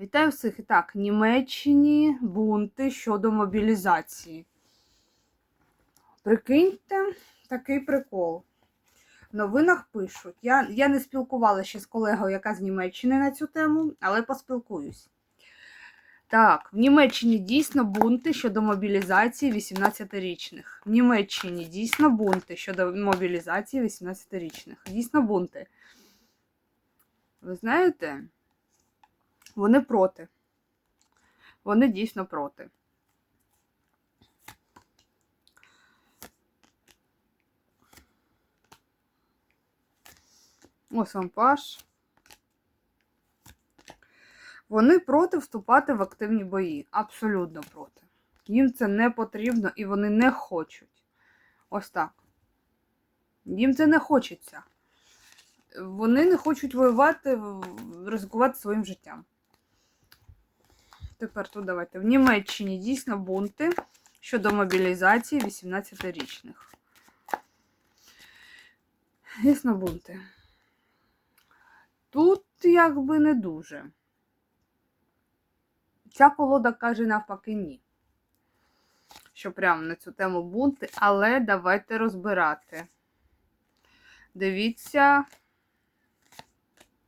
Вітаю всіх. І так, Німеччині бунти щодо мобілізації. Прикиньте, такий прикол. В новинах пишуть. Я, я не спілкувалася ще з колегою, яка з Німеччини на цю тему, але поспілкуюсь. Так, в Німеччині дійсно бунти щодо мобілізації 18-річних. В Німеччині дійсно бунти щодо мобілізації 18-річних. Дійсно бунти. Ви знаєте, вони проти. Вони дійсно проти. Ось вам паш. Вони проти вступати в активні бої. Абсолютно проти. Їм це не потрібно і вони не хочуть. Ось так. Їм це не хочеться. Вони не хочуть воювати, ризикувати своїм життям. Тепер тут давайте. В Німеччині дійсно бунти щодо мобілізації 18-річних. Дійсно бунти. Тут якби не дуже. Ця колода каже навпаки ні. Що прямо на цю тему бунти, але давайте розбирати. Дивіться,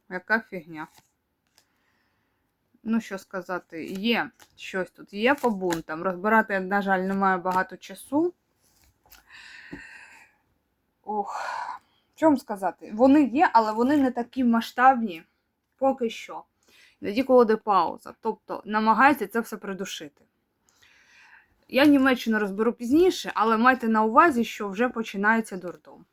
яка фігня. Ну, що сказати, є щось тут, є по бунтам. Розбирати, на жаль, немає багато часу. Ох, що вам сказати? Вони є, але вони не такі масштабні поки що. Тоді колоди пауза. Тобто намагаються це все придушити. Я Німеччину розберу пізніше, але майте на увазі, що вже починається дурдом.